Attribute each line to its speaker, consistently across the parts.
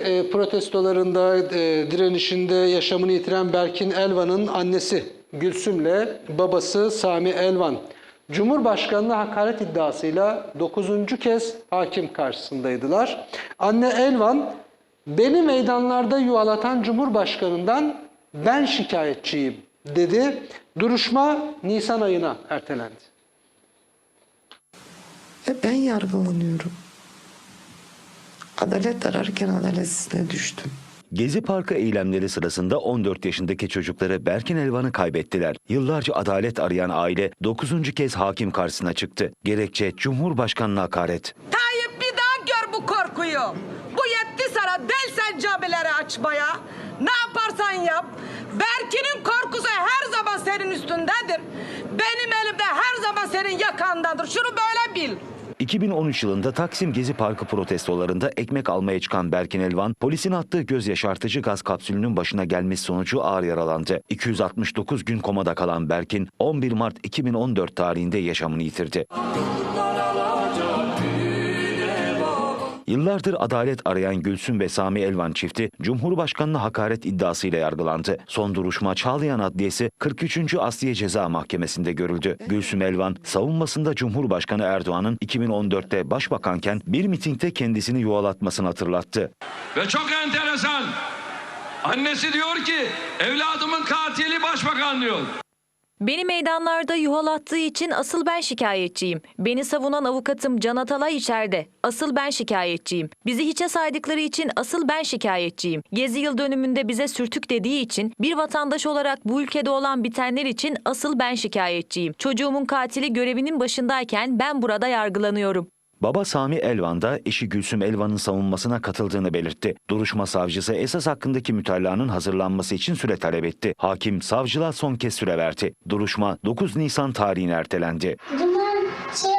Speaker 1: E, protestolarında, e, direnişinde yaşamını yitiren Berkin Elvan'ın annesi Gülsüm'le babası Sami Elvan, Cumhurbaşkanı'na hakaret iddiasıyla 9. kez hakim karşısındaydılar. Anne Elvan, beni meydanlarda yuvalatan Cumhurbaşkanı'ndan ben şikayetçiyim dedi. Duruşma Nisan ayına ertelendi.
Speaker 2: Ve ben yargılanıyorum. Adalet ararken adaletsizliğe düştüm.
Speaker 3: Gezi Parkı eylemleri sırasında 14 yaşındaki çocukları Berkin Elvan'ı kaybettiler. Yıllarca adalet arayan aile 9. kez hakim karşısına çıktı. Gerekçe Cumhurbaşkanı'na hakaret.
Speaker 4: Tayyip bir daha gör bu korkuyu. Bu yetti sana del sen camileri açmaya. Ne yaparsan yap. Berkin'in korkusu her zaman senin üstündedir. Benim elimde her zaman senin yakandadır. Şunu böyle bil.
Speaker 3: 2013 yılında Taksim Gezi Parkı protestolarında ekmek almaya çıkan Berkin Elvan, polisin attığı göz yaşartıcı gaz kapsülünün başına gelmesi sonucu ağır yaralandı. 269 gün komada kalan Berkin, 11 Mart 2014 tarihinde yaşamını yitirdi. Yıllardır adalet arayan Gülsüm ve Sami Elvan çifti Cumhurbaşkanı'na hakaret iddiasıyla yargılandı. Son duruşma Çağlayan Adliyesi 43. Asliye Ceza Mahkemesi'nde görüldü. Gülsüm Elvan savunmasında Cumhurbaşkanı Erdoğan'ın 2014'te başbakanken bir mitingde kendisini yuvalatmasını hatırlattı.
Speaker 5: Ve çok enteresan. Annesi diyor ki evladımın katili başbakan diyor.
Speaker 6: Beni meydanlarda yuhalattığı için asıl ben şikayetçiyim. Beni savunan avukatım Can Atalay içeride. Asıl ben şikayetçiyim. Bizi hiçe saydıkları için asıl ben şikayetçiyim. Gezi yıl dönümünde bize sürtük dediği için bir vatandaş olarak bu ülkede olan bitenler için asıl ben şikayetçiyim. Çocuğumun katili görevinin başındayken ben burada yargılanıyorum.
Speaker 3: Baba Sami Elvan da eşi Gülsüm Elvan'ın savunmasına katıldığını belirtti. Duruşma savcısı esas hakkındaki mütalanın hazırlanması için süre talep etti. Hakim savcılığa son kez süre verdi. Duruşma 9 Nisan tarihine ertelendi.
Speaker 7: Bunlar şey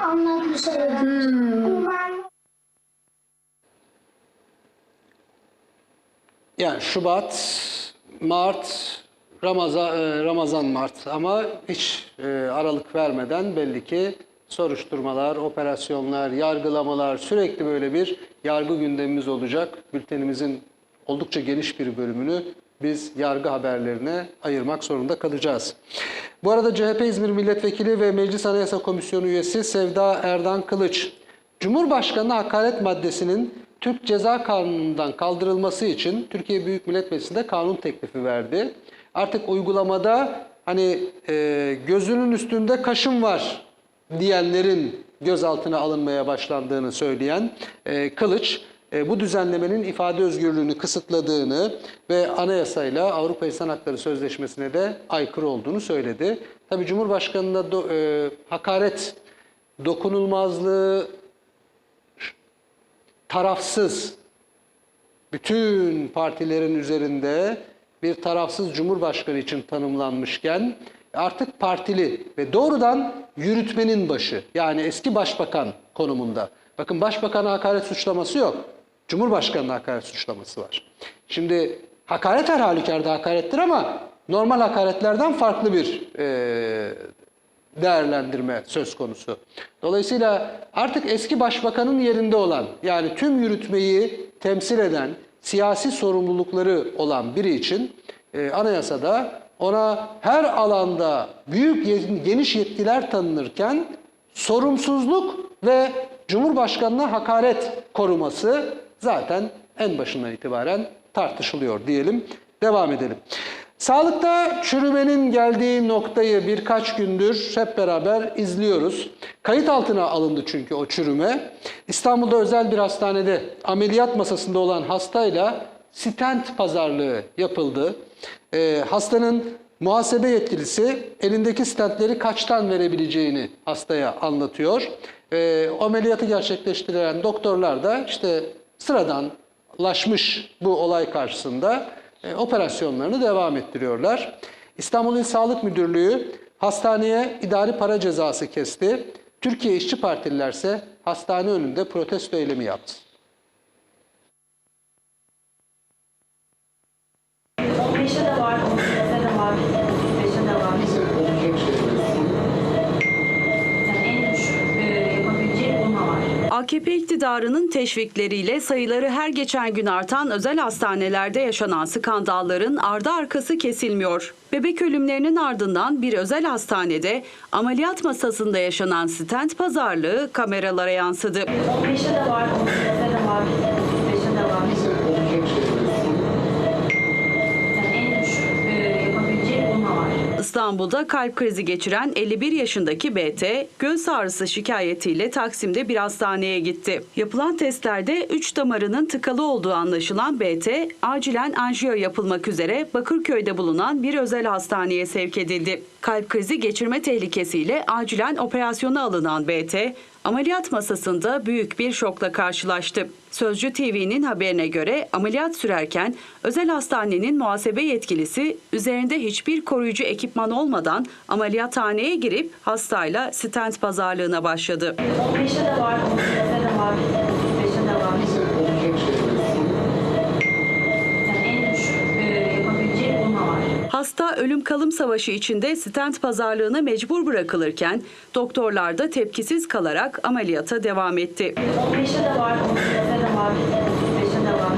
Speaker 7: anlatmış hmm.
Speaker 1: Yani Şubat, Mart, Ramazan, e, Ramazan Mart ama hiç e, aralık vermeden belli ki soruşturmalar, operasyonlar, yargılamalar sürekli böyle bir yargı gündemimiz olacak. Bültenimizin oldukça geniş bir bölümünü biz yargı haberlerine ayırmak zorunda kalacağız. Bu arada CHP İzmir Milletvekili ve Meclis Anayasa Komisyonu üyesi Sevda Erdan Kılıç, Cumhurbaşkanı hakaret maddesinin Türk Ceza Kanunu'ndan kaldırılması için Türkiye Büyük Millet Meclisi'nde kanun teklifi verdi. Artık uygulamada hani e, gözünün üstünde kaşım var diyenlerin gözaltına alınmaya başlandığını söyleyen e, Kılıç, e, bu düzenlemenin ifade özgürlüğünü kısıtladığını ve anayasayla Avrupa İnsan Hakları Sözleşmesi'ne de aykırı olduğunu söyledi. Tabii Cumhurbaşkanı'na do- e, hakaret, dokunulmazlığı, tarafsız, bütün partilerin üzerinde bir tarafsız cumhurbaşkanı için tanımlanmışken artık partili ve doğrudan yürütmenin başı yani eski başbakan konumunda. Bakın başbakana hakaret suçlaması yok. Cumhurbaşkanına hakaret suçlaması var. Şimdi hakaret her halükarda hakarettir ama normal hakaretlerden farklı bir e, değerlendirme söz konusu. Dolayısıyla artık eski başbakanın yerinde olan yani tüm yürütmeyi temsil eden siyasi sorumlulukları olan biri için e, anayasada ona her alanda büyük geniş yetkiler tanınırken sorumsuzluk ve Cumhurbaşkanına hakaret koruması zaten en başından itibaren tartışılıyor diyelim. Devam edelim. Sağlıkta çürümenin geldiği noktayı birkaç gündür hep beraber izliyoruz. Kayıt altına alındı çünkü o çürüme. İstanbul'da özel bir hastanede ameliyat masasında olan hastayla stent pazarlığı yapıldı. Ee, hastanın muhasebe yetkilisi elindeki stentleri kaçtan verebileceğini hastaya anlatıyor. O ameliyatı gerçekleştiren doktorlar da işte sıradanlaşmış bu olay karşısında e, operasyonlarını devam ettiriyorlar. İstanbul İl Sağlık Müdürlüğü hastaneye idari para cezası kesti. Türkiye İşçi Partililer ise hastane önünde protesto eylemi yaptı.
Speaker 8: Beşe de var, 18'e de var, 35'e de var. Yani en düşük e, yapabileceği bununla var.
Speaker 9: AKP iktidarının teşvikleriyle sayıları her geçen gün artan özel hastanelerde yaşanan skandalların ardı arkası kesilmiyor. Bebek ölümlerinin ardından bir özel hastanede ameliyat masasında yaşanan stent pazarlığı kameralara yansıdı.
Speaker 8: 15'e de var, 18'e de var, 35'e de var. Yani en düşük e, yapabileceği bununla var.
Speaker 9: İstanbul'da kalp krizi geçiren 51 yaşındaki BT, göğüs ağrısı şikayetiyle Taksim'de bir hastaneye gitti. Yapılan testlerde 3 damarının tıkalı olduğu anlaşılan BT, acilen anjiyo yapılmak üzere Bakırköy'de bulunan bir özel hastaneye sevk edildi. Kalp krizi geçirme tehlikesiyle acilen operasyona alınan BT, ameliyat masasında büyük bir şokla karşılaştı. Sözcü TV'nin haberine göre ameliyat sürerken özel hastanenin muhasebe yetkilisi üzerinde hiçbir koruyucu ekipman olmadan ameliyathaneye girip hastayla stent pazarlığına başladı.
Speaker 8: 15'e de var, 18'e de var, 35'e de var. Yani en düşük e, yapabileceği bununla var.
Speaker 9: Hasta ölüm kalım savaşı içinde stent pazarlığına mecbur bırakılırken doktorlar da tepkisiz kalarak ameliyata devam etti.
Speaker 8: 15'e de var, 18'e de var, 35'e de var.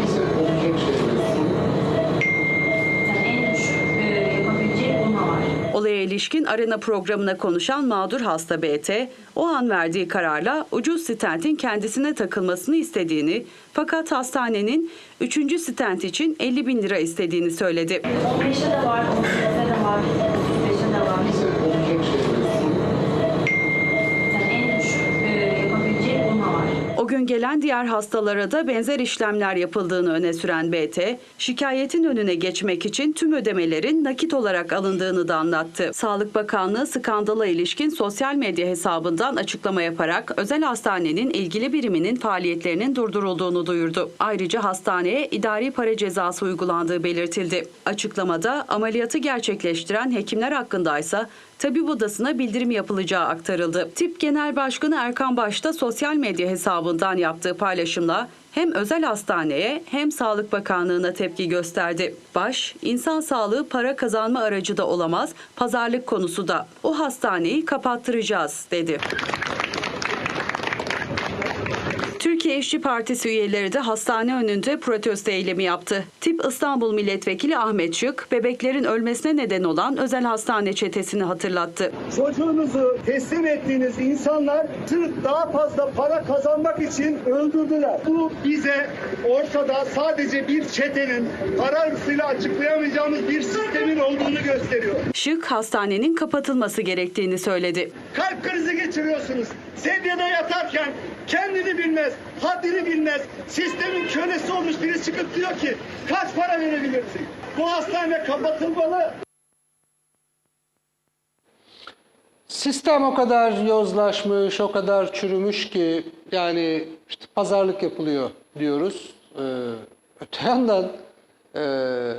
Speaker 8: Yani en düşük e, yapabileceği bununla var.
Speaker 9: Olaya ilişkin arena programına konuşan mağdur hasta BT, o an verdiği kararla ucuz stentin kendisine takılmasını istediğini fakat hastanenin 3. stent için 50 bin lira istediğini söyledi.
Speaker 8: 15'e de var, 18'e de var, 35'e de var. Yani en düşük e, yapabileceği bununla var.
Speaker 9: Gelen diğer hastalara da benzer işlemler yapıldığını öne süren BT, şikayetin önüne geçmek için tüm ödemelerin nakit olarak alındığını da anlattı. Sağlık Bakanlığı skandala ilişkin sosyal medya hesabından açıklama yaparak özel hastanenin ilgili biriminin faaliyetlerinin durdurulduğunu duyurdu. Ayrıca hastaneye idari para cezası uygulandığı belirtildi. Açıklamada ameliyatı gerçekleştiren hekimler hakkındaysa tabip odasına bildirim yapılacağı aktarıldı. Tip Genel Başkanı Erkan Baş'ta sosyal medya hesabından yaptığı paylaşımla hem özel hastaneye hem Sağlık Bakanlığı'na tepki gösterdi. Baş, insan sağlığı para kazanma aracı da olamaz, pazarlık konusu da. O hastaneyi kapattıracağız dedi. Türkiye İşçi Partisi üyeleri de hastane önünde protesto eylemi yaptı. Tip İstanbul Milletvekili Ahmet Şık, bebeklerin ölmesine neden olan özel hastane çetesini hatırlattı.
Speaker 10: Çocuğunuzu teslim ettiğiniz insanlar sırf daha fazla para kazanmak için öldürdüler. Bu bize ortada sadece bir çetenin para hırsıyla açıklayamayacağımız bir sistemin olduğunu gösteriyor.
Speaker 9: Şık, hastanenin kapatılması gerektiğini söyledi.
Speaker 10: Kalp krizi geçiriyorsunuz. Sedyede yatarken kendini bilmez, haddini bilmez, sistemin kölesi olmuş biri çıkıp diyor ki kaç para verebilirsin? Bu hastane kapatılmalı.
Speaker 1: Sistem o kadar yozlaşmış, o kadar çürümüş ki yani işte pazarlık yapılıyor diyoruz. Ee, öte yandan e,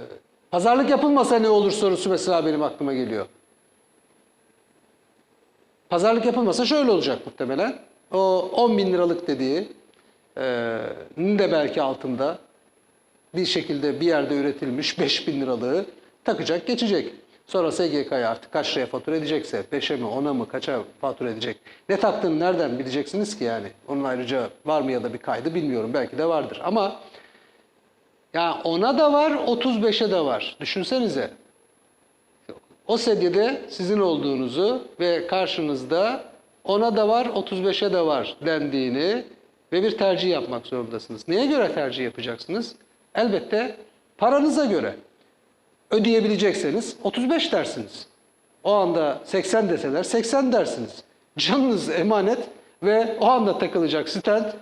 Speaker 1: pazarlık yapılmasa ne olur sorusu mesela benim aklıma geliyor. Pazarlık yapılmasa şöyle olacak muhtemelen. O 10 bin liralık dediği e, de belki altında bir şekilde bir yerde üretilmiş 5 bin liralığı takacak geçecek. Sonra SGK'ya artık kaç liraya fatura edecekse 5'e mi 10'a mı kaça fatura edecek. Ne taktığını nereden bileceksiniz ki yani? Onun ayrıca var mı ya da bir kaydı bilmiyorum. Belki de vardır ama ya ona da var 35'e de var. Düşünsenize. O sedyede sizin olduğunuzu ve karşınızda ona da var 35'e de var dendiğini ve bir tercih yapmak zorundasınız. Neye göre tercih yapacaksınız? Elbette paranıza göre. Ödeyebilecekseniz 35 dersiniz. O anda 80 deseler 80 dersiniz. Canınız emanet ve o anda takılacak stent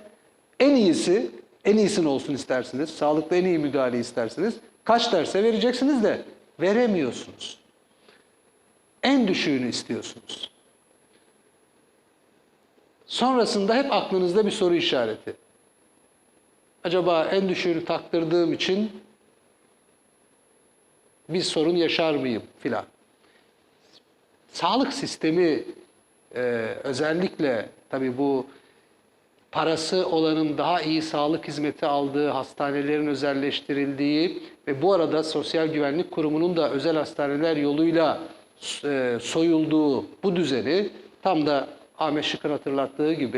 Speaker 1: en iyisi, en iyisini olsun istersiniz. Sağlıklı en iyi müdahale istersiniz. Kaç derse vereceksiniz de veremiyorsunuz. En düşüğünü istiyorsunuz. Sonrasında hep aklınızda bir soru işareti. Acaba en düşüğünü taktırdığım için bir sorun yaşar mıyım filan. Sağlık sistemi e, özellikle tabii bu parası olanın daha iyi sağlık hizmeti aldığı, hastanelerin özelleştirildiği ve bu arada Sosyal Güvenlik Kurumu'nun da özel hastaneler yoluyla e, soyulduğu bu düzeni tam da Ahmet Şık'ın hatırlattığı gibi